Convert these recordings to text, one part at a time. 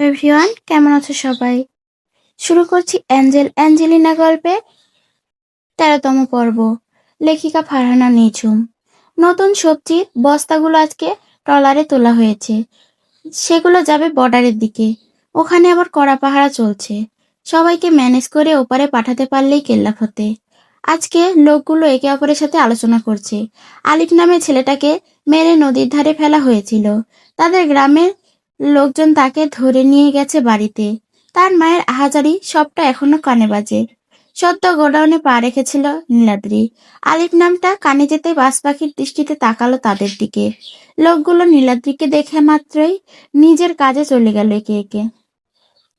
Everyone কেমন আছো সবাই? শুরু করছি অ্যাঞ্জেল, অ্যাঞ্জেলিনা গল্পে তেরোতম পর্ব। লেখিকা ফারহানা নিঝুম। নতুন সবজির বস্তাগুলো আজকে ট্রলারে তোলা হয়েছে। সেগুলো যাবে বর্ডারের দিকে। ওখানে আবার কড়া পাহারা চলছে। সবাইকে ম্যানেজ করে ওপারে পাঠাতে পারলেই কেল্লা ফতে আজকে লোকগুলো একে অপরের সাথে আলোচনা করছে। আলিফ নামে ছেলেটাকে মেরে নদীর ধারে ফেলা হয়েছিল। তাদের গ্রামের লোকজন তাকে ধরে নিয়ে গেছে বাড়িতে। তার মায়ের আহাজারি সবটা এখনও কানে বাজে। সদ্য গোডাউনে পা রেখেছিল নীলাদ্রি। আলিফ নামটা কানে যেতে বাস পাখির দৃষ্টিতে তাকালো তাদের দিকে। লোকগুলো নীলাদ্রিকে দেখে মাত্রই নিজের কাজে চলে গেল একে একে।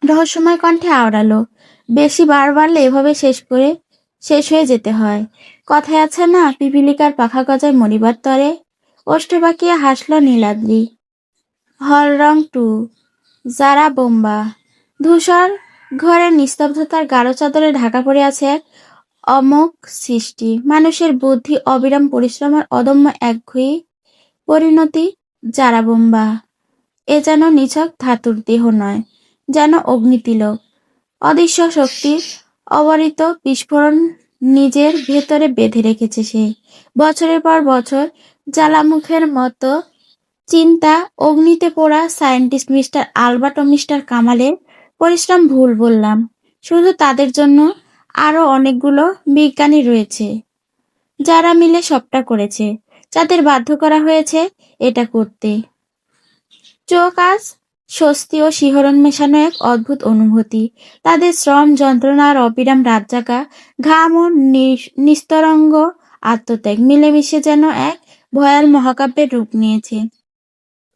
রহস্যময় কণ্ঠে আওড়ালো, বেশি বার বাড়লে এভাবে শেষ করে শেষ হয়ে যেতে হয়। কথায় আছে না, পিপিলিকার পাখা গজায় মরিবার তরে? ওষ্ঠ বাঁকিয়ে হাসল নীলাদ্রি। হলরং টু। জারা বোম্বা। ধূসর ঘরের নিস্তব্ধতার গাঢ় চাদরে ঢাকা পড়ে আছে এক অমোঘ সৃষ্টি। মানুষের বুদ্ধি, অবিরাম পরিশ্রম আর অদম্য একঘেয়ে পরিণতি জারা বোম্বা। এ যেন নিছক ধাতুর দেহ নয়, যেন অগ্নিতিলক। অদৃশ্য শক্তির অবারিত বিস্ফোরণ নিজের ভেতরে বেঁধে রেখেছে সে। বছরের পর বছর জ্বালামুখের মতো চিন্তা, অগ্নিতে পড়া সায়েন্টিস্ট মিস্টার আলবার্ট ও মিস্টার কামালের পরিশ্রম ভুল বললাম। শুধু তাদের জন্য আরও অনেকগুলো বিজ্ঞানী রয়েছে, যারা মিলে সবটা করেছে, যাদের বাধ্য করা হয়েছে এটা করতে। চোখ আজ স্বস্তি ও শিহরণ মেশানো এক অদ্ভুত অনুভূতি। তাদের শ্রম, যন্ত্রণা আর অবিরাম রাত জাগা ঘাম ও নিস- নিস্তরঙ্গ আত্মত্যাগ মিলেমিশে যেন এক ভয়াল মহাকাব্যের রূপ নিয়েছে।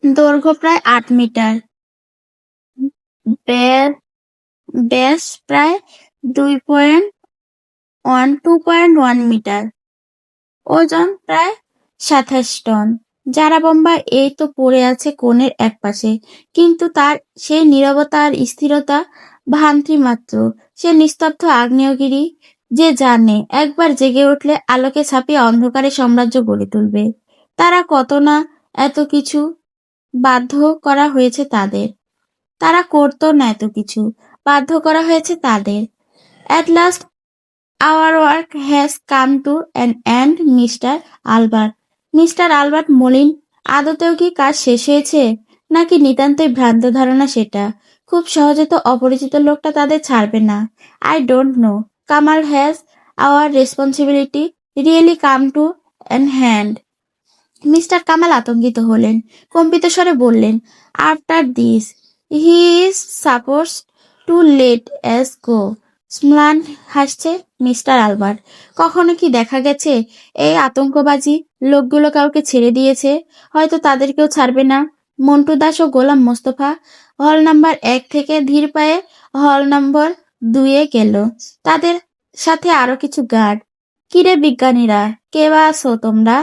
দৈর্ঘ্য প্রায় আট মিটার। ব্যাস প্রায় দুই point one, two point one metre. ওজন প্রায় সাতাশ টন। যারা বোম্বা এই তো পড়ে আছে কোণের এক পাশে কিন্তু তার সেই নীরবতা আর স্থিরতা ভ্রান্তি মাত্র। সে নিস্তব্ধ আগ্নেয়গিরি যে জানে, একবার জেগে উঠলে আলোকে ছাপিয়ে অন্ধকারে সাম্রাজ্য গড়ে তুলবে। তারা কত না এত কিছু বাধ্য করা হয়েছে তাদের। তারা করতো না এত কিছু। বাধ্য করা হয়েছে তাদের। At last our work has come to an end mister Albert mister Albert মলিন আদতেও কি কাজ শেষ হয়েছে? নাকি নিতান্তই ভ্রান্ত ধারণা সেটা? খুব সহজে তো অপরিচিত লোকটা তাদের ছাড়বে না। I don't know Kamal has our responsibility really come to an hand mister Kamal আতঙ্কিত হলেন। কম্পিত স্বরে বললেন after this he is suppose to let as go স্ম্লান হাসছে মিস্টার আলবার্ট কখনো কি দেখা গেছে? এই আতঙ্কবাজি লোকগুলো কাউকে ছেড়ে দিয়েছে? হয়তো তাদেরকেও ছাড়বে না। মন্টু দাস ও গোলাম মোস্তফা হল নাম্বার এক থেকে ধীর পায়ে হল নম্বর দুয়ে গেল। তাদের সাথে আরও কিছু গার্ড। কিরে বিজ্ঞানীরা, কে বা আছো তোমরা?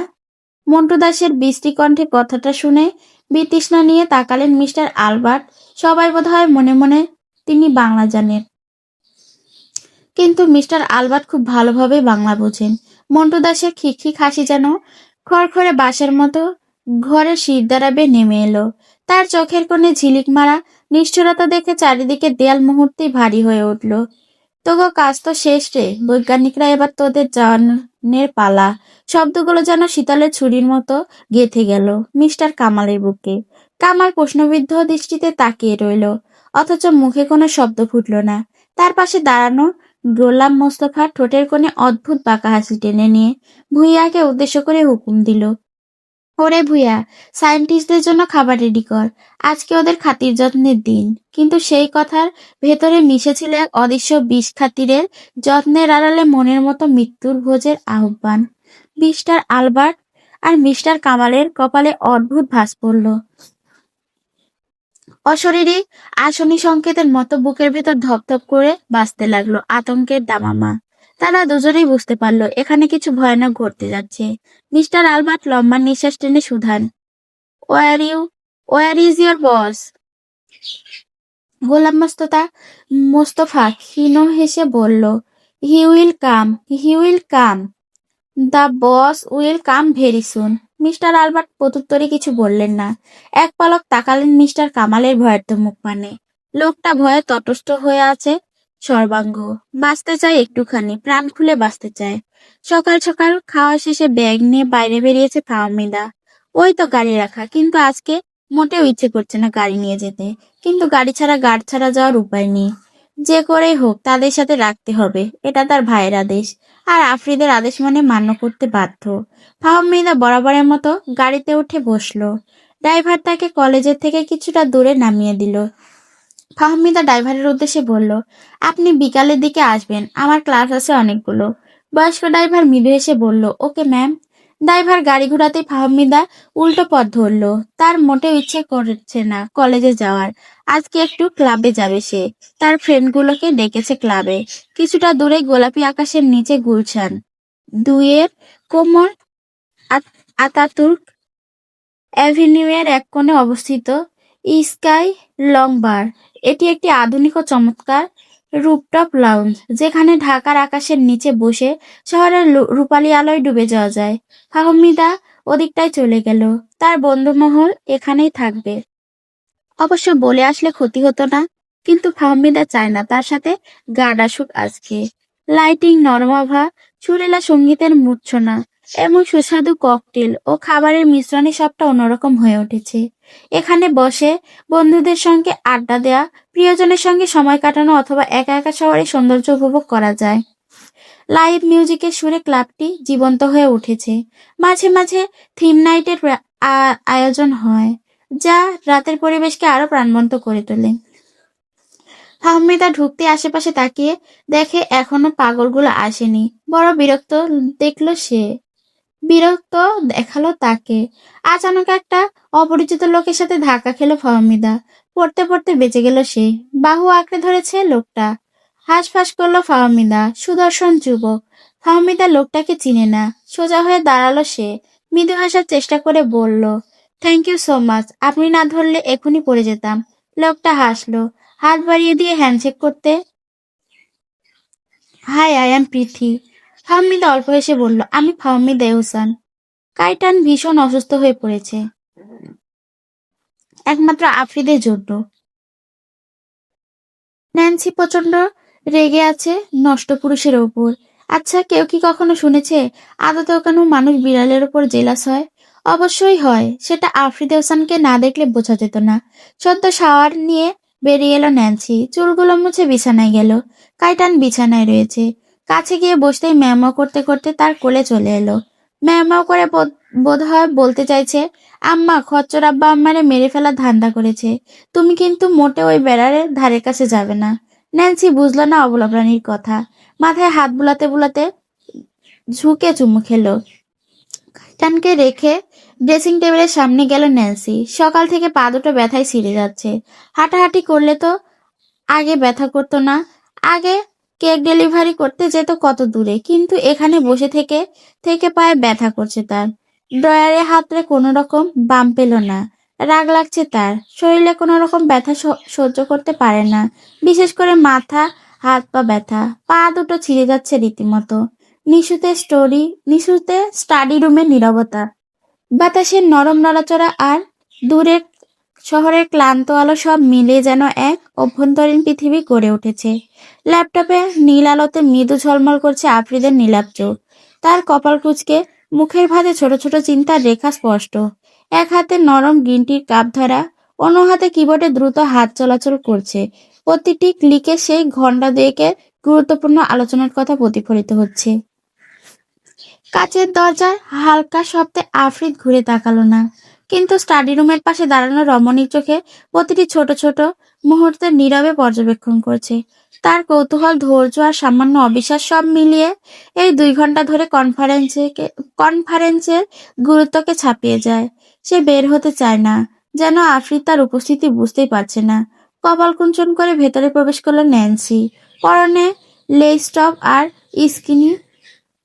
মন্টু দাসের বৃষ্টি কণ্ঠে কথাটা শুনে বিতৃষ্ণা নিয়ে তাকালেন মিস্টার আলবার্ট। সবাই বোধহয় মনে মনে তিনি বাংলা জানেন। কিন্তু মিস্টার আলবার্ট খুব ভালোভাবে বাংলা বোঝেন। মন্টু দাসের খিকখিক হাসি যেন খড়খড়ে বাঁশের মতো ঘরের শির দ্বারাবে নেমে এলো। তার চোখের কোণে ঝিলিক মারা নিষ্ঠুরতা দেখে চারিদিকে দেয়াল মুহূর্তেই ভারী হয়ে উঠল। তোগো কাজ তো শেষ রে। বৈজ্ঞানিকরা এবার তোদের জানের পালা। শব্দগুলো যেন শীতলের ছুরির মতো গেথে গেল মিস্টার কামালের বুকে। কামাল প্রশ্নবিদ্ধ দৃষ্টিতে তাকিয়ে রইল, অথচ মুখে কোনো শব্দ ফুটল না। তার পাশে দাঁড়ানো গোলাম মোস্তফা ঠোঁটের কোণে অদ্ভুত বাঁকা হাসি টেনে নিয়ে ভুইয়াকে উদ্দেশ্য করে হুকুম দিল ওরে ভুইয়া সায়েন্টিস্টদের জন্য খাবার রেডি কর। আজকে ওদের খাতির যত্নের দিন। কিন্তু সেই কথার ভেতরে মিশেছিল এক অদৃশ্য বিষ খাতিরের যত্নের আড়ালে মনের মতো মৃত্যুর ভোজের আহ্বান। মিস্টার আলবার্ট আর মিস্টার কামালের কপালে অদ্ভুত ভাস পড়ল। অশরীরী আসনি সংকেতের মতো বুকের ভেতর ধপধপ করে বাঁচতে লাগল আতঙ্কের দামামা। তারা দুজনেই বুঝতে পারল, এখানে কিছু ভয়ানক ঘটতে যাচ্ছে। মিস্টার আলবার্ট লম্বা নিঃশ্বাস টেনে সুধান where you where is your boss Golam Mostafa Mostafa ক্ষীণ হেসে বলল he will come he will come the boss will come very soon mister Albert প্রত্যুত্তরে কিছু বললেন না। এক পলক তাকালেন মিস্টার কামালের ভয়ার্থ মুখ পানে। লোকটা ভয়ে তটস্থ হয়ে আছে সর্বাঙ্গ। বাঁচতে চায় একটুখানি, প্রাণ খুলে বাঁচতে চায়। সকাল সকাল খাওয়া শেষে ব্যাগ নিয়ে বাইরে বেরিয়েছে ফাহমিদা। ওই তো গাড়ি রাখা, কিন্তু আজকে মোটেও ইচ্ছে করছে না গাড়ি নিয়ে যেতে। কিন্তু গাড়ি ছাড়া, গাড় ছাড়া যাওয়ার উপায় নেই। যে করেই হোক, তাদের সাথে রাখতে হবে, এটা তার ভাইয়ের আদেশ। আর আফ্রিদের আদেশ মানে মান্য করতে বাধ্য। ফাহমিদা বরাবরের মতো গাড়িতে উঠে বসল। ড্রাইভার তাকে কলেজের থেকে কিছুটা দূরে নামিয়ে দিল। ফাহমিদা ড্রাইভারের উদ্দেশ্যে বলল, আপনি বিকালের দিকে আসবেন, আমার ক্লাস আছে অনেকগুলো। বয়স্ক ড্রাইভার মৃদু এসে বলল, ওকে, ম্যাম। ড্রাইভার গাড়ি ঘোরাতেই ফাহমিদা উল্টো পথ ধরলো। তার মোটেও ইচ্ছে করছে না কলেজে যাওয়ার। আজকে একটু ক্লাবে যাবে সে। তার ফ্রেন্ডগুলোকে ডেকেছে ক্লাবে। কিছুটা দূরে গোলাপি আকাশের নিচে গুলশান। দুইয়ের কোমল আত- আতাতুর্ক অ্যাভিনিউয়ের এক কোণে অবস্থিত স্কাই লং বার এটি একটি আধুনিক ও চমৎকার রুপটপ লাউঞ্জ যেখানে ঢাকার আকাশের নিচে বসে শহরের রূপালী আলোয় ডুবে যাওয়া যায়। ফাহমিদা ওদিকটায় চলে গেল। তার বন্ধুমহল এখানেই থাকবে। অবশ্য বলে আসলে ক্ষতি হতো না, কিন্তু ফাহমিদা চায় না তার সাথে গার্ড আসুক আজকে। লাইটিং নরমাভা সুরেলা সঙ্গীতের মূর্ছনা এবং সুস্বাদু ককটেল ও খাবারের মিশ্রণে সবটা অন্যরকম হয়ে উঠেছে। এখানে বসে বন্ধুদের সঙ্গে আড্ডা দেয়া, প্রিয়জনের সঙ্গে সময় কাটানো অথবা একা একা শহরে সৌন্দর্য উপভোগ করা যায়। লাইভ মিউজিকের সুরে ক্লাবটি জীবন্ত হয়ে উঠেছে। মাঝে মাঝে থিম নাইটের আয়োজন হয়, যা রাতের পরিবেশকে আরও প্রাণবন্ত করে তোলে। ফাহমিদা ঢুকতে আশেপাশে তাকিয়ে দেখে এখনও পাগলগুলো আসেনি, বড় বিরক্ত দেখল সে। বিরক্ত দেখাল তাকে। আচানক একটা অপরিচিত লোকের সাথে ধাক্কা খেলো ফাহমিদা। পড়তে পড়তে বেঁচে গেল সে। বাহু আঁকড়ে ধরেছে লোকটা। হাঁসফাঁস করল ফাহমিদা, সুদর্শন যুবক। ফাহমিদা লোকটাকে চিনে না। সোজা হয়ে দাঁড়াল সে। মৃদু হাসার চেষ্টা করে বলল থ্যাংক ইউ সো মাচ আপনি না ধরলে এখনই পড়ে যেতাম। লোকটা হাসলো, হাত বাড়িয়ে দিয়ে হ্যান্ডশেক করতে? Hi I am Preeti Fahmida অল্প হেসে বলল, আমি ফাহমিদা এহসান কাইটান ভীষণ অসুস্থ হয়ে পড়েছে। একমাত্র আফ্রিদের জন্য ন্যান্সি প্রচণ্ড রেগে আছে নষ্ট পুরুষের ওপর। আচ্ছা কেউ কি কখনো শুনেছে, আদতেও কেন মানুষ বিড়ালের ওপর জেলাস হয়? অবশ্যই হয়, সেটা আফ্রিদ হোসানকে না দেখলে বোঝা যেত না। সদ্য শাওয়ার নিয়ে বেরিয়ে এলো ন্যান্সি। চুলগুলো মুছে বিছানায় গেল। কাইটান বিছানায় রয়েছে। কাছে গিয়ে বসতেই ম্যামাও করতে করতে তার কোলে চলে এলো। ম্যামাও করে বোধ হয় বলতে চাইছে, আম্মা, খচ্চর আব্বা আম্মারে মেরে ফেলার ধান্দা করেছে। তুমি কিন্তু মোটে ওই বেড়ারের ধারের কাছে যাবে না। ন্যান্সি বুঝলো না অবলা প্রাণীর কথা। মাথায় হাত বুলাতে বুলাতে ঝুঁকে চুমু খেলো। কাইটানকে রেখে ড্রেসিং টেবিলের সামনে গেল ন্যান্সি। সকাল থেকে পা দুটো ব্যথায় ছিঁড়ে যাচ্ছে। হাঁটাহাঁটি করলে তো আগে ব্যথা করতো না। আগে কেক ডেলিভারি করতে যেত কত দূরে, কিন্তু এখানে বসে থেকে থেকে পায়ে ব্যথা করছে তার। ড্রয়ারে হাতরে কোনো রকম বাম পেল না, রাগ লাগছে তার। শরীরে কোনো রকম ব্যথা সহ্য করতে পারে না, বিশেষ করে মাথা, হাত পা ব্যথা। পা দুটো ছিঁড়ে যাচ্ছে রীতিমতো। নিশুতে স্টোরি, নিশুতে স্টাডি রুমের নীরবতা। বাতাসের নরম নড়াচড়া আর দূরের শহরের ক্লান্ত আলো সব মিলে যেন এক অভ্যন্তরীণ পৃথিবী গড়ে উঠেছে। ল্যাপটপে নীল আলোতে মৃদু ঝলমল করছে আফ্রিদের চোখ। তার কপাল কুচকে, মুখের ভাঁজে ছোট ছোট চিন্তার রেখা স্পষ্ট। এক হাতে নরম গ্রিন টির কাপ ধরা, অন্য হাতে কিবোর্ডে দ্রুত হাত চলাচল করছে। প্রতিটি ক্লিকে সেই ঘণ্টা দুয়েকের গুরুত্বপূর্ণ আলোচনার কথা প্রতিফলিত হচ্ছে। কাচের দরজায় হালকা শব্দে আফ্রিদ ঘুরে তাকালো না। কিন্তু স্টাডি রুমের পাশে দাঁড়ানো রমণীর চোখে প্রতিটি ছোট ছোট মুহূর্তে নীরবে পর্যবেক্ষণ করছে। তার কৌতূহল, ধৈর্য আর সামান্য অবিশ্বাস সব মিলিয়ে এই দুই ঘণ্টা ধরে কনফারেন্সে কনফারেন্সের গুরুত্বকে ছাপিয়ে যায়। সে বের হতে চায় না, যেন আফ্রিদ তার উপস্থিতি বুঝতেই পারছে না। কপাল কুঞ্চন করে ভেতরে প্রবেশ করল ন্যান্সি। পরনে লেস্টপ আর স্কিনি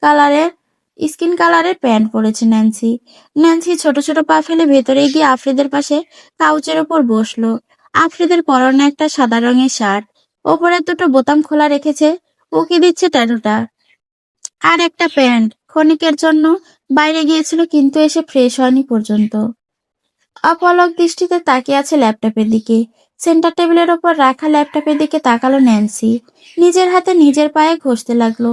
কালারের স্কিন কালারের প্যান্ট পরেছে ন্যান্সি। ন্যান্সি ছোট ছোট পা ফেলে ভেতরে গিয়ে আফ্রিদের পাশে কাউচের ওপর বসল। আফ্রিদের পরনে একটা সাদা রঙের শার্ট ওপরের দুটো বোতাম খোলা রেখেছে, উকি দিচ্ছে ট্যাটুটা। আর একটা প্যান্ট, ক্ষণিকের জন্য বাইরে গিয়েছিল কিন্তু এসে ফ্রেশ হয়নি পর্যন্ত। অপলক দৃষ্টিতে তাকিয়ে আছে ল্যাপটপের দিকে। সেন্টার টেবিলের ওপর রাখা ল্যাপটপের দিকে তাকালো ন্যান্সি। নিজের হাতে নিজের পায়ে ঘষতে লাগল।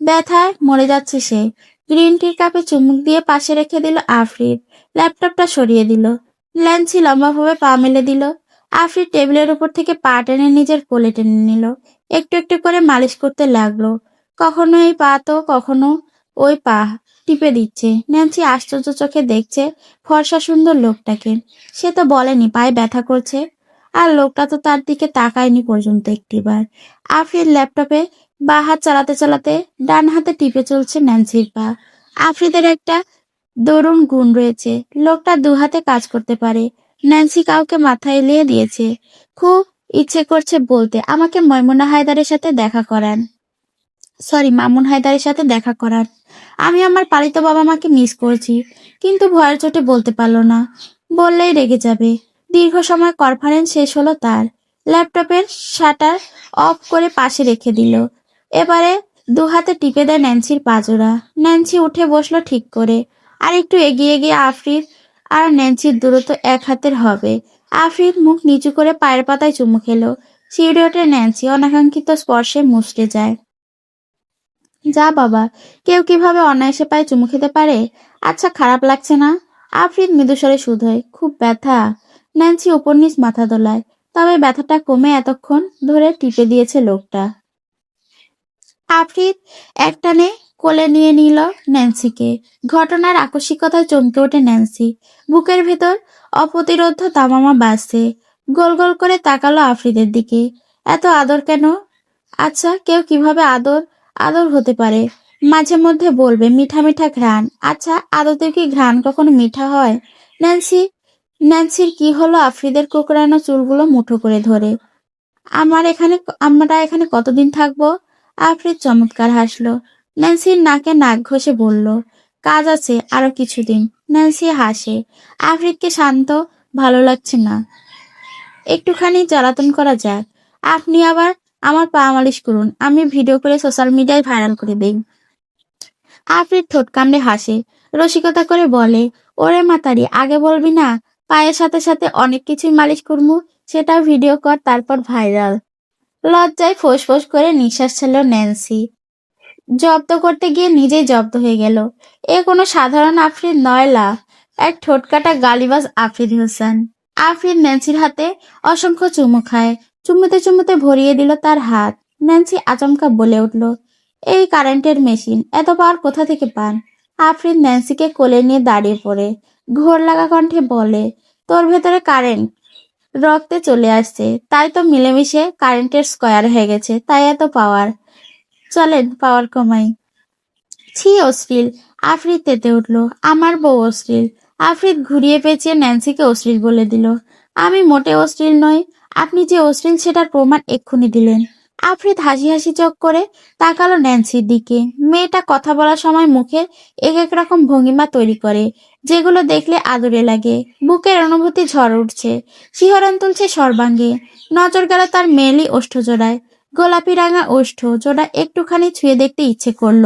ব্যথায় মরে যাচ্ছে সে। গ্রিন টির কাপে চুমুক দিয়ে পাশে রেখে দিল আফরিদ। ল্যাপটপটা সরিয়ে দিল। ল্যান্সি লম্বাভাবে পা মেলে দিল। আফরিদ টেবিলের উপর থেকে পা টেনে নিজের কোলে টেনে নিল। একটু একটু করে মালিশ করতে লাগল। কখনো এই পা তো, কখনো ওই পা টিপে দিচ্ছে। ন্যান্সি আশ্চর্য চোখে দেখছে ফর্সা সুন্দর লোকটাকে। সে তো বলেনি পায়ে ব্যথা করছে। আর লোকটা তো তার দিকে তাকায়নি পর্যন্ত একটিবার। আফরিদ ল্যাপটপে বা হাত চালাতে চালাতে ডান হাতে টিপে চলছে ন্যান্সির পা। আফরিদের একটা দরুণ গুণ রয়েছে, লোকটা দু হাতে কাজ করতে পারে। ন্যান্সি কাউকে মাথায় এলিয়ে দিয়েছে। খুব ইচ্ছে করছে বলতে, আমাকে ময়মুনা হায়দারের সাথে দেখা করান। সরি, মামুন হায়দারের সাথে দেখা করান। আমি আমার পালিত বাবা মাকে মিস করছি, কিন্তু ভয়ের চোটে বলতে পারল না। বললেই রেগে যাবে। দীর্ঘ সময় কনফারেন্স শেষ হলো তার। ল্যাপটপের শাটার অফ করে পাশে রেখে দিল। এবারে দু হাতে টিপে দেয় ন্যান্সির পাজোড়া। ন্যান্সি উঠে বসল ঠিক করে। আর একটু এগিয়ে গিয়ে আফরিদ আর ন্যান্সির দূরত্ব এক হাতের হবে। আফরিদ মুখ নিচু করে পায়ের পাতায় চুমু খেলো। সিঁড়ি ওঠে ন্যান্সি, অনাকাঙ্ক্ষিত স্পর্শে মুছড়ে যায়। যা বাবা, কেউ কীভাবে অনায়াসে পায়ে চুমু খেতে পারে? আচ্ছা খারাপ লাগছে না? আফরিদ মৃদুস্বরে শুধোয় খুব ব্যথা। ন্যান্সি উপর নিচ মাথা দোলায়। তবে ব্যথাটা কমে এতক্ষণ ধরে টিপে দিয়েছে লোকটা। আফরিদ একটানে কোলে নিয়ে নিল ন্যান্সিকে। ঘটনার আকস্মিকতায় চমকে ওঠে ন্যান্সি। বুকের ভেতর অপ্রতিরোধ তামামা বাজছে। গোল গোল করে তাকালো আফরিদের দিকে। এত আদর কেন? আচ্ছা কেউ কীভাবে আদর আদর হতে পারে? মাঝে মধ্যে বলবে, মিঠা মিঠা ঘ্রাণ। আচ্ছা আদতে কি ঘ্রাণ কখনো মিঠা হয়? ন্যান্সি, ন্যান্সির কি হলো আফ্রিদের কোকড়ানো চুলগুলো মুঠো করে ধরে? আমার এখানে, আমরা এখানে কতদিন থাকব? আফ্রিদ চমৎকার হাসলো। ন্যান্সির নাকে নাক ঘষে বলল, কাজ আছে আরও কিছুদিন। ন্যান্সি হাসে, আফ্রিদকে শান্ত, ভালো লাগছে না। একটুখানি জ্বালাতন করা যাক। আপনি আবার আমার পা মালিশ করুন, আমি ভিডিও করে সোশ্যাল মিডিয়ায় ভাইরাল করে দেই। আফরিদ ঠোঁট কামড়ে হাসে, রসিকতা করে বলে, ওরে মাতারি, আগে বলবি না, পায়ের সাথে সাথে অনেক কিছুই মালিশ করমু সেটা ভিডিও কর, তারপর ভাইরাল। লজ্জায় ফোঁস করে নিঃশ্বাস ছিল ন্যান্সি। জব্দ করতে গিয়ে নিজেই জব্দ হয়ে গেল। এ কোনো সাধারণ আফরিদ নয় লা, এক ঠোঁটকাটা গালিবাজ আফরিদ হোসেন। আফরিদ ন্যান্সির হাতে অসংখ্য চুমু খায়। চুমুতে চুমুতে ভরিয়ে দিল তার হাত। ন্যান্সি আচমকা বলে উঠল, এই কারেন্টের মেশিন, এত পাওয়ার কোথা থেকে পান? আফরিন ন্যান্সিকে কোলে নিয়ে দাঁড়িয়ে পড়ে। ঘোর লাগা কণ্ঠে বলে, তোর ভেতরে কারেন্ট রক্তে চলে আসছে। তাই তো মিলেমিশে কারেন্টের স্কোয়ার হয়ে গেছে, তাই এত পাওয়ার চলেন পাওয়ার কমাই। ছি অশ্লীল, আফরিদ তেতে উঠল। আমার বউ অশ্লীল। আফরিদ ঘুরিয়ে পেঁচিয়ে ন্যান্সিকে অশ্লীল বলে দিল। আমি মোটে অশ্লীল নই, আপনি যে অশ্লীল সেটার প্রমাণ এক্ষুনি দিলেন। আফরিদ হাসি হাসি চোখ করে তাকালো ন্যান্সির দিকে। মেয়েটা কথা বলার সময় মুখে এক এক রকম ভঙ্গিমা তৈরি করে, যেগুলো দেখলে আদরে লাগে। বুকের অনুভূতি ঝড় উঠছে, শিহরণ তুলছে সর্বাঙ্গে। নজর গেল তার মেয়েলি ওষ্ঠ জোড়ায়। গোলাপি রাঙা ওষ্ঠ জোড়া একটুখানি ছুঁয়ে দেখতে ইচ্ছে করল।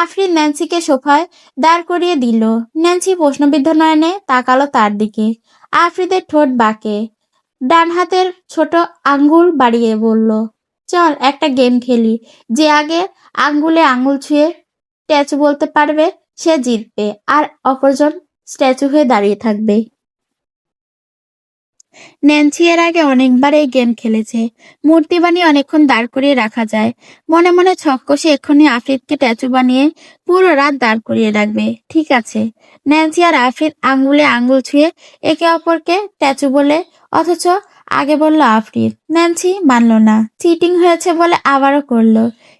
আফরিন ন্যান্সিকে সোফায় দাঁড় করিয়ে দিল। ন্যান্সি প্রশ্নবিদ্ধ নয়নে তাকালো তার দিকে। আফ্রিদের ঠোঁট বাঁকে। ডান হাতের ছোট আঙ্গুল বাড়িয়ে বলল চল একটা গেম খেলি। যে আগে আঙ্গুলে আঙ্গুল ছুঁয়ে স্ট্যাচু বলতে পারবে, সে জিতবে আর অপরজন স্ট্যাচু হয়ে দাঁড়িয়ে থাকবে। ন্যান্সি এর আগে অনেকবার এই গেম খেলেছে। মূর্তি বানিয়ে অনেকক্ষণ দাঁড় করিয়ে রাখা যায়। মনে মনে ছক কষে এক্ষুনি আফ্রিদকে ট্যাচু বানিয়ে পুরো রাত দাঁড় করিয়ে রাখবে। ঠিক আছে। ন্যান্সি আর আফ্রিদ আঙ্গুলে আঙ্গুল ছুঁয়ে একে অপরকে ট্যাচু বলে, অথচ আগে বলল আফরিদ, ন্যান্সি মানল না। চিটিং হয়েছে বলে আবারও করল।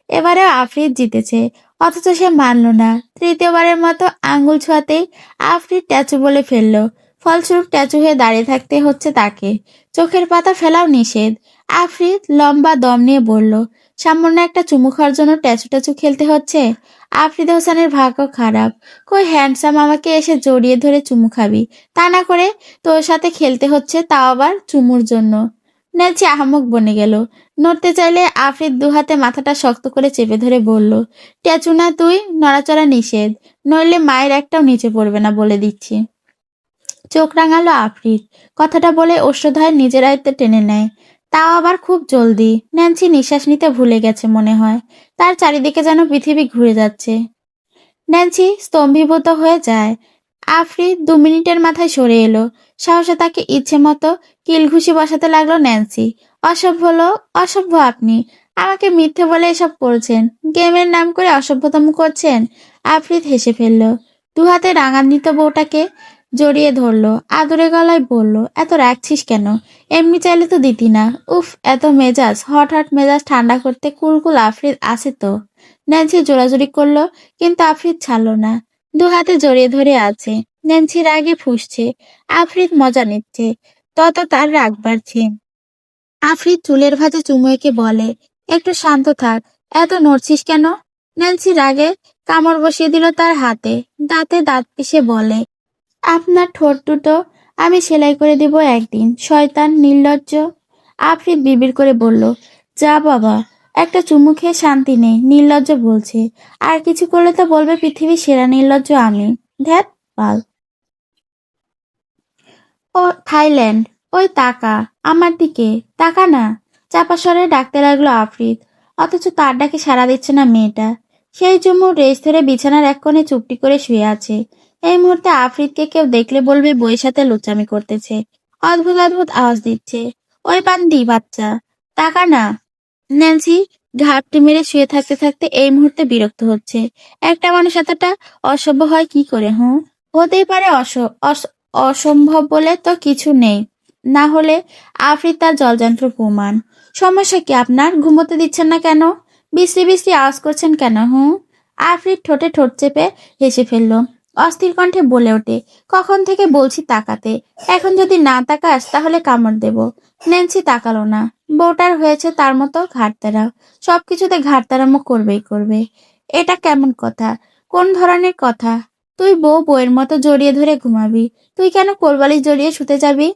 এবারেও আফরিদ জিতেছে। অথচ সে মানল না। তৃতীয়বারের মতো আঙ্গুল ছোঁয়াতেই আফরিদ ট্যাচু বলে ফেলল। ফলস্বরূপ ট্যাচু হয়ে দাঁড়িয়ে থাকতে হচ্ছে তাকে। চোখের পাতা ফেলাও নিষেধ। আফরিদ লম্বা দম নিয়ে বলল সামান্য একটা চুমু খাওয়ার জন্য ট্যাচু ট্যাচু খেলতে হচ্ছে। আফরিদ হোসেনের ভাগ্য খারাপ। কই হ্যান্ডসাম আমাকে এসে জড়িয়ে ধরে চুমু খাবি। তা না করে তোর সাথে খেলতে হচ্ছে তাও আবার চুমুর জন্য। ন্যান্সি আহামক বনে গেল। নড়তে চাইলে আফরিদ দু হাতে মাথাটা শক্ত করে চেপে ধরে বলল, ট্যাচু না তুই? নড়াচড়া নিষেধ। নইলে মায়ের একটাও নিচে পড়বে না বলে দিচ্ছি। চোখ রাঙালো আফরিদ। কথাটা বলে অশ্বধায় নিজের আয়ত্তে টেনে নেয়। তাও আবার খুব জলদি। ন্যান্সি নিঃশ্বাস নিতে ভুলে গেছে, মনে হয়। তার চারিদিকে যেন পৃথিবী ঘুরে যাচ্ছে। ন্যান্সি স্তম্ভীভূত হয়ে যায়। আফরিদ দু মিনিটের মাথায় সরে এলো। সাহসে তাকে ইচ্ছে মতো কিলঘুষি বসাতে লাগল ন্যান্সি। অসভ্য লোক, অসভ্য আপনি। আমাকে মিথ্যে বলে এসব করছেন। গেমের নাম করে অসভ্যতম করছেন? আফরিদ হেসে ফেলল। দু হাতে রাঙান্বিত বউটাকে জড়িয়ে ধরলো, আদরে গলায় বলল, এত রাখছিস কেন? এমনি চাইলে তো দিতি না। উফ, এত মেজাজ হট মেজাজ ঠান্ডা করতে কুলকুল আফরিদ আছে তো? ন্যান্সি জোরাজুরি করল, কিন্তু আফরিদ ছাড়লো না। দু হাতে জড়িয়ে ধরে আছে। ন্যান্সি রাগে ফুসছে। আফরিদ মজা নিচ্ছে। তত তার রাগ বাড়ছে। আফরিদ চুলের ভাঁজে চুমুয়েকে বলে, একটু শান্ত থাক। এত নড়ছিস কেন? ন্যান্সি রাগে কামড় বসিয়ে দিল তার হাতে। দাঁতে দাঁত পিষে বলে আপনার দুটো আমি সেলাই করে দিব একদিন, শয়তান নির্লজ্জ। আফরিদ বিবির করে বলল, যা বাবা, একটা চুমু খেয়ে শান্তি নেই, নির্লজ্জ বলছে। আর কিছু করলে তো বলবে পৃথিবীর সেরা নির্লজ্জ আমি। ধ্যাত পাল। ও, থাইল্যান্ড। ওই তাকা আমার দিকে। তাকা না, চাপা স্বরে ডাকতে লাগল আফরিদ অথচ তার ডাকে সাড়া দিচ্ছে না মেয়েটা। সেই চুমু রেস ধরে বিছানার এক কোণে চুপটি করে শুয়ে আছে। এই মুহূর্তে আফ্রিদকে কেউ দেখলে বলবে বইয়ের সাথে লুচামি করতেছে। অদ্ভুত অদ্ভুত আওয়াজ দিচ্ছে। ওই পান্দি বাচ্চা। তাকা না। ন্যান্সি, ঘাপটি মেরে শুয়ে থাকতে থাকতে এই মুহূর্তে বিরক্ত হচ্ছে। একটা মানুষ এতটা অসভ্য হয় কি করে, হুঁ? হতেই পারে অস, অস- অসম্ভব বলে তো কিছু নেই। না হলে আফ্রিদ তার জলযন্ত্র প্রমাণ সমস্যা কি আপনার? ঘুমোতে দিচ্ছেন না কেন? বিশ্রী বিশ্রী আওয়াজ করছেন কেন, হুঁ? আফ্রিদ ঠোঁটে ঠোঁট চেপে হেসে ফেলল। অস্থির কণ্ঠে বলে ওঠে, কখন থেকে বলছি তাকাতে? এখন যদি না তাকাস, তাহলে কামড় দেব। ন্যান্সি তাকালো না, বউটার হয়েছে তার মতো ঘাটতারা সবকিছুতে ঘাটতারামো করবেই করবে। এটা কেমন কথা? কোন ধরনের কথা? তুই বউ বউয়ের মতো জড়িয়ে ধরে ঘুমাবি। তুই কেন কোলবালি জড়িয়ে শুতে যাবি?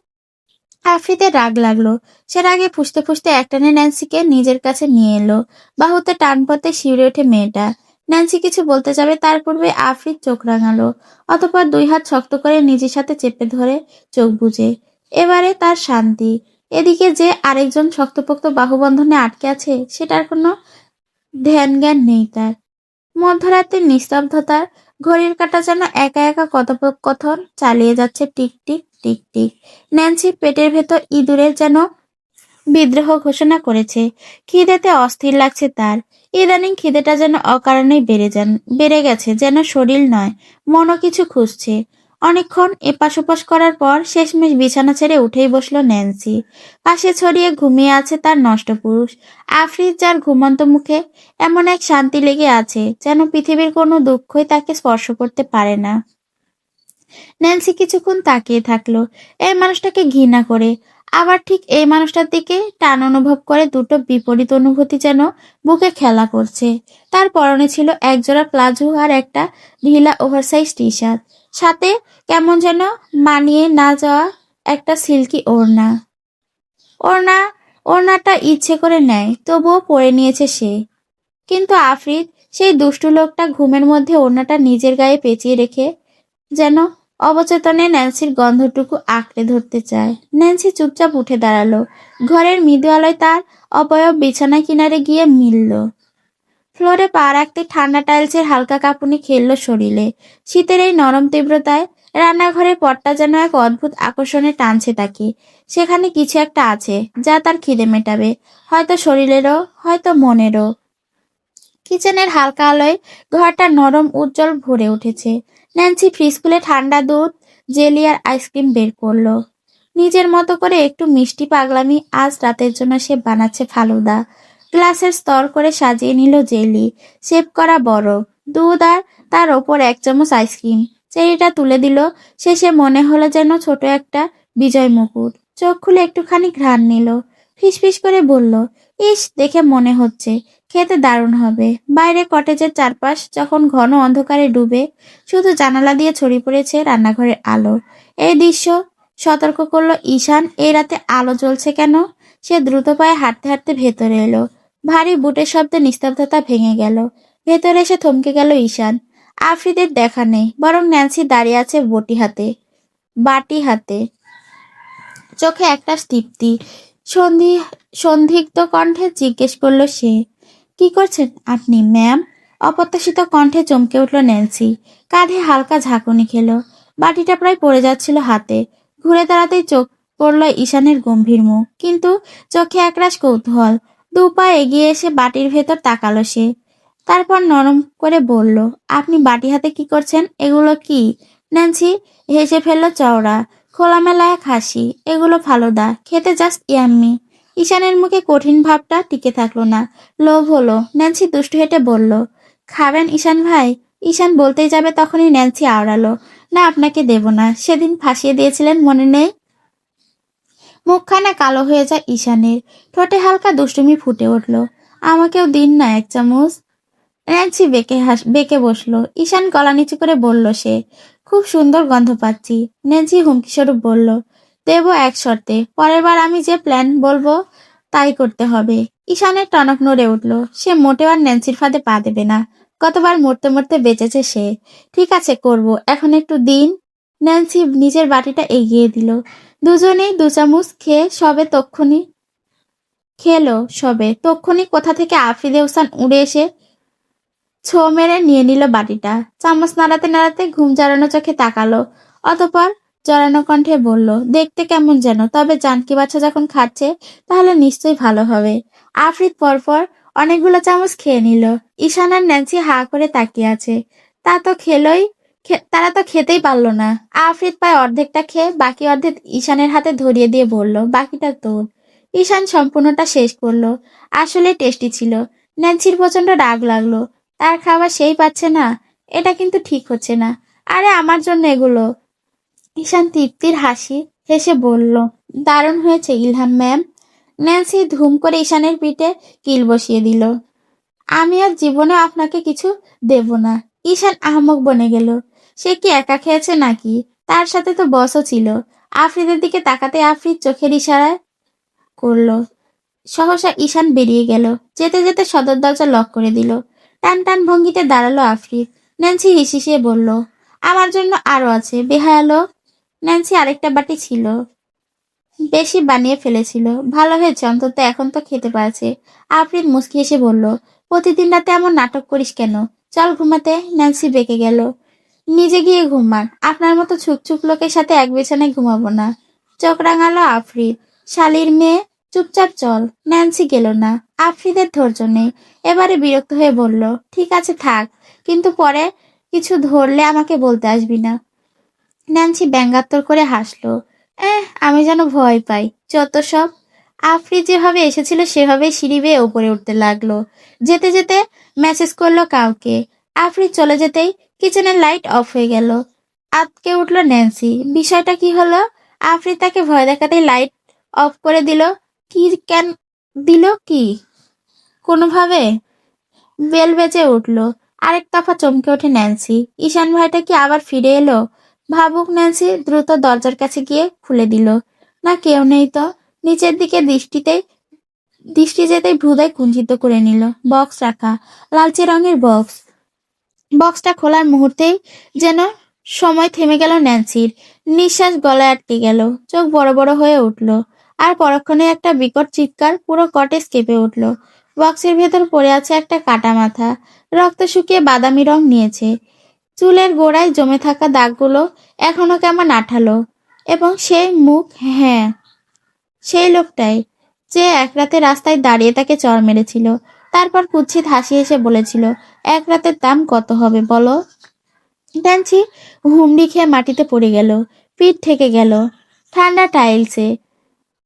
আফ্রিতে রাগ লাগল। সে রাগে ফুসতে ফুসতে একটানে ন্যান্সিকে নিজের কাছে নিয়ে এলো। বাহুতে টান পথে শিউরে ওঠে মেয়েটা। ন্যান্সি কিছু বলতে যাবে, তার পূর্বে আফ্রিদ চোখ রাঙালো, অতপর দুই হাত শক্ত করে নিজের সাথে চেপে ধরে চোখ বুজে। এবারে তার শান্তি। এদিকে যে আরেকজন শক্তপোক্ত বাহুবন্ধনে আটকে আছে, সেটার কোনো ধ্যান জ্ঞান নেই তার। মধ্যরাতের নিস্তব্ধতার ঘড়ির কাঁটা যেন একা একা কথোপকথন চালিয়ে যাচ্ছে tick tick tick tick. Nancy পেটের ভেতর ইঁদুরের যেন বিদ্রোহ ঘোষণা করেছে। খিদেতে অস্থির লাগছে তার। ইদানিং খিদেটা যেন অকারণেই বেড়ে যান, বেড়ে গেছে, যেন শরীর নয়, মনও কিছু খুঁজছে। অনেকক্ষণ এপাশ ওপাশ করার পর শেষমেশ বিছানা ছেড়ে উঠেই বসল ন্যান্সি। পাশে ছড়িয়ে ঘুমিয়ে আছে তার নষ্ট পুরুষ। আফ্রিদ যার ঘুমন্ত মুখে এমন এক শান্তি লেগে আছে যেন পৃথিবীর কোনো দুঃখই তাকে স্পর্শ করতে পারে না। ন্যান্সি কিছুক্ষণ তাকিয়ে থাকল। এই মানুষটাকে ঘৃণা করে আবার ঠিক এই মানুষটার দিকে টান অনুভব করে দুটো বিপরীত অনুভূতি যেন বুকে খেলা করছে। তার পরনে ছিল একজোড়া প্লাজো আর একটা ঢিলা ওভারসাইজ টি শার্ট সাথে কেমন যেন মানিয়ে না যাওয়া একটা সিল্কি ওড়না। ওড়না, ওড়নাটা ইচ্ছে করে নেয়, তবুও পরে নিয়েছে সে। কিন্তু আফরিদ সেই দুষ্টু লোকটা ঘুমের মধ্যে ওড়নাটা নিজের গায়ে পেঁচিয়ে রেখে যেন অবচেতনে ন্যান্সির গন্ধটুকু আঁকড়ে ধরতে চায়। ন্যান্সি চুপচাপ উঠে দাঁড়াল। ঘরের মৃদু আলোয় তার অবয়ব বিছানা কিনারে গিয়ে মিলল। ফ্লোরে পা রাখতে ঠান্ডা টাইলসের হালকা কাঁপুনি খেললো শরীরে। শীতের এই নরম তীব্রতায় রান্নাঘরের পটটা যেন এক অদ্ভুত আকর্ষণে টানছে তাকে। সেখানে কিছু একটা আছে, যা তার খিদে মেটাবে। হয়তো শরীরেরও, হয়তো মনেরও। কিচেনের হালকা আলোয় ঘরটা নরম উজ্জ্বল ভরে উঠেছে। ন্যান্সি ফ্রিজ খুলে ঠান্ডা দুধ, জেলি আর আইসক্রিম বের করল। নিজের মতো করে একটু মিষ্টি পাগলামি আজ রাতের জন্য সে বানাচ্ছে ফালুদা। গ্লাসের স্তর করে সাজিয়ে নিল জেলি। শেপ করা বরফ দুধ আর তার ওপর এক চামচ আইসক্রিম। চেরিটা তুলে দিল। শেষে মনে হলো যেন ছোট একটা বিজয় মুকুট। চোখ খুলে একটুখানি ঘ্রাণ নিল। ফিসফিস করে বলল, ইস, দেখে মনে হচ্ছে। খেতে দারুণ হবে। বাইরে কটেজের চারপাশ যখন ঘন অন্ধকারে ডুবে, শুধু জানালা দিয়ে ছড়িয়ে পড়েছে রান্নাঘরের আলো। এই দৃশ্য সতর্ক করল, ঈশান, এই রাতে আলো জ্বলছে কেন? সে দ্রুত পায়ে হাঁটতে হাঁটতে ভেতরে এলো। ভারী বুটের শব্দে নিস্তব্ধতা ভেঙে গেল। ভেতরে এসে থমকে গেল ঈশান। আফ্রিদের দেখা নেই, বরং ন্যান্সি দাঁড়িয়ে আছে বটি হাতে, বাটি হাতে। চোখে একটা তৃপ্তি। সন্ধি সন্দিগ্ধ কণ্ঠে জিজ্ঞেস করল সে কি করছেন আপনি, ম্যাম? অপ্রত্যাশিত কণ্ঠে চমকে উঠল ন্যান্সি। কাঁধে হালকা ঝাঁকুনি খেল। বাটিটা প্রায় পড়ে যাচ্ছিল হাতে। ঘুরে দাঁড়াতেই চোখ পড়ল ঈশানের গম্ভীর মুখ। কিন্তু চোখে একরাশ কৌতূহল। দু পা এগিয়ে এসে বাটির ভেতর তাকালো সে। তারপর নরম করে বলল, আপনি বাটি হাতে কি করছেন? এগুলো কি? ন্যান্সি হেসে ফেলল চওড়া, খোলামেলা এক হাসি। এগুলো ফালুদা। খেতে জাস্ট ইয়াম্মি ঈশানের মুখে কঠিন ভাবটা টিকে থাকল না। লোভ হলো। ন্যান্সি দুষ্টু হেঁটে বলল, খাবেন ঈশান ভাই? ঈশান বলতেই যাবে তখনই ন্যান্সি আওড়ালো, না, আপনাকে দেব না। সেদিন ফাঁসিয়ে দিয়েছিলেন, মনে নেই? মুখখানা কালো হয়ে যায় ঈশানের। ঠোঁটে হালকা দুষ্টুমি ফুটে উঠল। আমাকেও দিন না এক চামচ? ন্যান্সি বেঁকে হাস, বেঁকে বসল। ঈশান গলা নিচু করে বলল সে, খুব সুন্দর গন্ধ পাচ্ছি। ন্যান্সি হুমকি স্বরূপ বলল দেবো এক শর্তে। পরের বার আমি যে প্ল্যান বলব, তাই করতে হবে। ঈশানের টনক নড়ে উঠল। সে মোটেও আর ন্যান্সির ফাঁদে পা দেবে না। কতবার মরতে মরতে বেঁচেছে সে। ঠিক আছে, করব। এখন একটু দিন। ন্যান্সি নিজের বাটিটা এগিয়ে দিল। দুজনেই দু চামচ খেয়ে সবে তক্ষণি খেলো সবে। তক্ষণি কোথা থেকে আফ্রিদে হোসেন উড়ে এসে ছো মেরে নিয়ে নিল বাটিটা। চামচ নাড়াতে নাড়াতে ঘুম জড়ানো চোখে তাকালো। অতপর জড়ানো কণ্ঠে বলল, দেখতে কেমন যেন, তবে জানকি বাচ্চা যখন খাচ্ছে, তাহলে নিশ্চয়ই ভালো হবে। আফ্রিদ পরপর অনেকগুলো চামচ খেয়ে নিল। ঈশান আর ন্যান্সি হা করে তাকিয়ে আছে। তা তো খেলোই তারা তো খেতেই পারল না। আফ্রিদ প্রায় অর্ধেকটা খেয়ে বাকি অর্ধেক ঈশানের হাতে ধরিয়ে দিয়ে বলল, বাকিটা তোর। ঈশান সম্পূর্ণটা শেষ করল। আসলে টেস্টি ছিল। ন্যান্সির প্রচণ্ড রাগ লাগল। তার খাবার সেই পাচ্ছে না, এটা কিন্তু ঠিক হচ্ছে না। আরে আমার জন্য এগুলো। ঈশান তৃপ্তির হাসি হেসে বলল, দারুণ হয়েছে ইলহাম ম্যাম। ন্যান্সি ধুম করে ঈশানের পিঠে কিল বসিয়ে দিল, আমি আর জীবনে আপনাকে কিছু দেব না। ঈশান আহমক বনে গেল, সে কি একা খেয়েছে নাকি? তার সাথে তো বসও ছিল। আফ্রিদের দিকে তাকাতে আফ্রিদ চোখের ইশারায় করল, সহসা ঈশান বেরিয়ে গেল, যেতে যেতে সদর দরজা লক করে দিল। টান টান ভঙ্গিতে দাঁড়াল আফ্রিদ। ন্যান্সি হিসিয়ে বলল, আমার জন্য আরও আছে, বেহায়ালো। ন্যান্সি আরেকটা বাটি ছিল। বেশি বানিয়ে ফেলেছিল। ভালো হয়েছে, অন্তত এখন তো খেতে পারছে। আফরিদ মুসকি এসে বলল, প্রতিদিন রাতে এমন নাটক করিস কেন? চল ঘুমাতে। ন্যান্সি বেঁকে গেল। নিজে গিয়ে ঘুমান। আপনার মতো ছুকছুক লোকের সাথে এক বিছানায় ঘুমাবো না। চোখ রাঙালো আফরিদ শালির মেয়ে, চুপচাপ চল। ন্যান্সি গেল না। আফরিদের ধৈর্য নেই। এবারে বিরক্ত হয়ে বলল, ঠিক আছে থাক, কিন্তু পরে কিছু ধরলে আমাকে বলতে আসবি না। ন্যান্সি ব্যঙ্গাত্তর করে হাসলো। এহ, আমি যেন ভয় পাই, যত সব। আফরি যেভাবে এসেছিল সেভাবে সিঁড়ি বেয়ে ওপরে উঠতে লাগল। যেতে যেতে মেসেজ করল কাউকে। আফরি চলে যেতেই কিচেনের লাইট অফ হয়ে গেল। আতকে উঠল ন্যান্সি। বিষয়টা কি হলো? আফরি তাকে ভয় দেখাতেই লাইট অফ করে দিল। কি কেন দিল কি? কোনোভাবে বেল বেজে উঠল। আরেক দফা চমকে ওঠে ন্যান্সি। ঈশান ভাইটা কি আবার ফিরে এলো? ভাবুক ন্যান্সি দ্রুত দরজার কাছে গিয়ে খুলে দিল। না, কেউ নেই তো। নিচের দিকে দৃষ্টিতেই দৃষ্টি যেতেই ভ্রুদায় কুঞ্চিত করে নিল। বক্স রাখা, লালচে রঙের বক্স। বক্সটা খোলার মুহূর্তেই যেন সময় থেমে গেল ন্যান্সির। নিঃশ্বাস গলায় আটকে গেল। চোখ বড় বড় হয়ে উঠল। আর পরক্ষণে একটা বিকট চিৎকার পুরো কটেজ কেঁপে উঠল। বক্সের ভেতর পড়ে আছে একটা কাটা মাথা। রক্ত শুকিয়ে বাদামি রং নিয়েছে। চুলের গোড়ায় জমে থাকা দাগগুলো এখনও কেমন আঠালো, এবং সেই মুখ হ্যাঁ সেই লোকটাই যে এক রাতে রাস্তায় দাঁড়িয়ে তাকে চর মেরেছিল, তারপর কুচ্ছিত হাসি হেসে বলেছিল, এক রাতের দাম কত হবে বলো? ড্যান্সি হুমড়ি খেয়ে মাটিতে পড়ে গেল, পিঠ ঠেকে গেল, ঠান্ডা টাইলসে,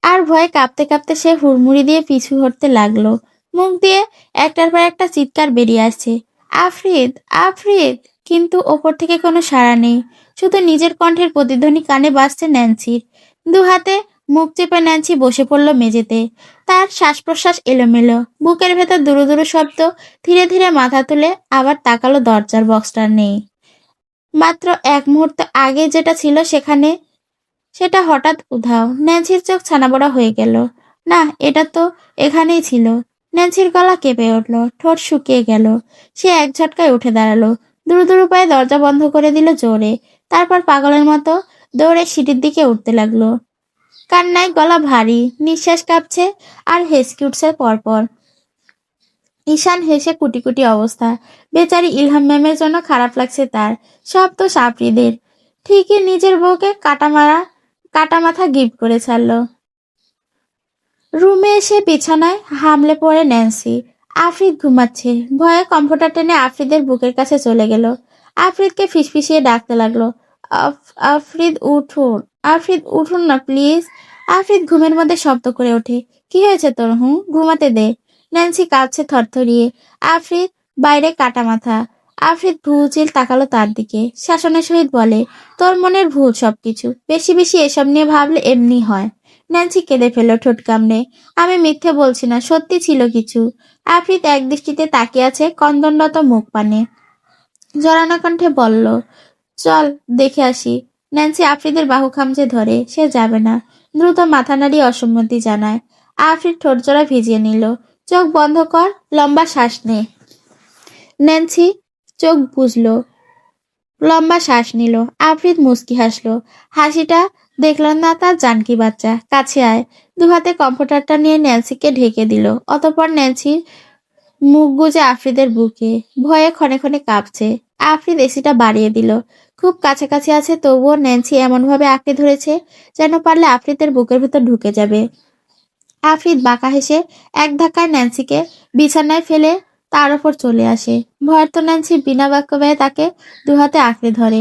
আর ভয়ে কাঁপতে কাঁপতে সে হুড়মুড়ি দিয়ে পিছু হটতে লাগল, মুখ দিয়ে একটার পর একটা চিৎকার বেরিয়ে আসছে, আফরিদ আফরিদ! কিন্তু ওপর থেকে কোনো সাড়া নেই। শুধু নিজের কণ্ঠের প্রতিধ্বনি কানে বাজছে ন্যান্সির। দু হাতে মুখ চেপে ন্যান্সি বসে পড়ল মেঝেতে। তার শ্বাস প্রশ্বাস এলোমেলো। বুকের ভেতর দুরু দুরু শব্দ ধীরে ধীরে মাথা তুলে আবার তাকালো দরজার বক্সটা নেই। মাত্র এক মুহূর্ত আগে যেটা ছিল সেখানে, সেটা হঠাৎ উধাও। ন্যান্সির চোখ ছানাবড়া হয়ে গেল। না, এটা তো এখানেই ছিল। ন্যান্সির গলা কেঁপে উঠল। ঠোঁট শুকিয়ে গেল। সে এক ঝটকায় উঠে দাঁড়াল। দ্রুত উপায়ে দরজা বন্ধ করে দিল জোরে। তারপর পাগলের মতো দৌড়ে সিঁড়ির দিকে উঠতে লাগল। কান্নায় গলা ভারী, নিঃশ্বাস কাঁপছে আর হেসকে উঠছে পরপর। ঈশান হেসে কুটি কুটি অবস্থা। বেচারি ইলহাম ম্যামের জন্য খারাপ লাগছে তার। সব তো সাপড়িদের। ঠিকই নিজের বউকে কাটা মারা, কাটা মাথা গিফট করে ছাড়লো। রুমে এসে বিছানায় হামলে পড়ে ন্যান্সি। আফ্রিদ ঘুমাচ্ছে। ভয়ে কম্পিউটার টেনে আফ্রিদের বুকের কাছে চলে গেল। আফ্রিদকে ফিসফিসিয়ে ডাকতে লাগল, আফ- আফ্রিদ, উঠুন। আফ্রিদ, উঠুন না, প্লিজ। আফ্রিদ ঘুমের মধ্যে শব্দ করে ওঠে, কি হয়েছে তোর, হুঁ? ঘুমাতে দে। ন্যান্সি কাঁদছে থরথরিয়ে, আফ্রিদ, বাইরে কাটা মাথা। আফ্রিদ ভুচিল তাকালো তার দিকে। শাসনের সহিত বলে, তোর মনের ভুল সবকিছু। বেশি বেশি এসব নিয়ে ভাবলে এমনি হয়। ন্যান্সি কেঁদে ফেলল ঠোঁট কামড়ে। আমি মিথ্যে বলছি না, সত্যি ছিল কিছু। আফ্রিদ এক দৃষ্টিতে তাকিয়ে আছে কন্দনরত মুখ পানে। জড়ানো কণ্ঠে বলল, চল, দেখে আসি। ন্যান্সি আফ্রিদের বাহু খামচে ধরে, সে যাবে না। দ্রুত মাথা নাড়িয়ে অসম্মতি জানায়। আফ্রিদ ঠোঁট জোড়া ভিজিয়ে নিল, চোখ বন্ধ কর, লম্বা শ্বাস নে। ন্যান্সি চোখ বুঝলো লম্বা শ্বাস নিল। আফ্রিদ মুস্কি হাসলো, হাসিটা দেখল না তার জানকি বাচ্চা। কাছে আয়। দু হাতে কম্পিউটারটা নিয়ে ন্যান্সিকে ঢেকে দিল। অতঃপর ন্যান্সি মুখ গুজে আফ্রিদের বুকে। ভয়ে ক্ষণে ক্ষণে কাঁপছে। আফ্রিদ এসিটা বাড়িয়ে দিল। খুব কাছাকাছি আছে, তবুও ন্যান্সি এমনভাবে আঁকড়ে ধরেছে যেন পারলে আফ্রিদের বুকের ভেতর ঢুকে যাবে। আফ্রিদ বাঁকা হেসে এক ধাক্কায় ন্যান্সিকে বিছানায় ফেলে তার ওপর চলে আসে। ভয়ের তো ন্যান্সি বিনা বাক্য ব্যয়ে তাকে দুহাতে আঁকড়ে ধরে।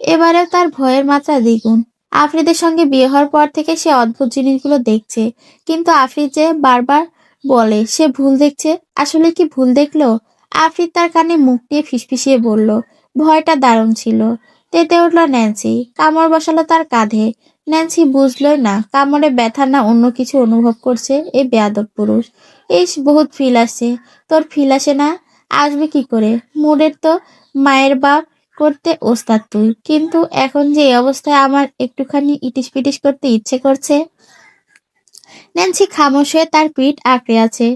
এবারেও তার ভয়ের মাত্রা দ্বিগুণ। আফ্রিদের সঙ্গে বিয়ে হওয়ার পর থেকে সে অদ্ভুত জিনিসগুলো দেখছে। কিন্তু আফ্রিদ যে বারবার বলে, সে ভুল দেখছে। আসলে কি ভুল দেখল? আফ্রিদ তার কানে মুখ নিয়ে ফিসফিসিয়ে বলল, ভয়টা দারুণ ছিল। তেতে উঠল ন্যান্সি। কামড় বসালো তার কাঁধে। ন্যান্সি বুঝলই না, কামড়ে ব্যথা না অন্য কিছু অনুভব করছে এই বেয়াদব পুরুষ। ইস, বহুত ফিল আসছে। তোর ফিল আসে না? আসবে কি করে? মুডের তো মায়ের বাপ করতে ওস্তাদ তুই। কিন্তু এখন যে অবস্থায় আমার একটুখানি ইটিস পিটিস করতে ইচ্ছে করছে, ন্যান্সি খামোশ হয়ে তার পিঠ আঁকড়ে আছে।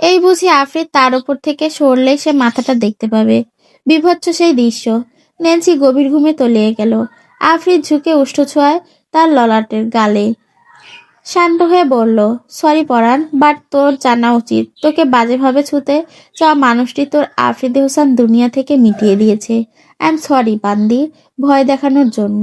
এই বুঝি আফ্রিদ তার উপর থেকে সরলে সে মাথাটা দেখতে পাবে। বিভৎস সেই দৃশ্য। ন্যান্সি গভীর ঘুমে তলিয়ে গেল। আফ্রিদ ঝুঁকে উষ্ঠ ছোঁয়ায় তার ললাটের গালে। শান্ত হয়ে বলল, সরি পরাণ, বাট তোর জানা উচিত। তোকে বাজেভাবে ছুতে চাওয়া মানুষটি তোর আফ্রিদি হোসেন দুনিয়া থেকে মিটিয়ে দিয়েছে। আই এম সরি বান্দি ভয় দেখানোর জন্য।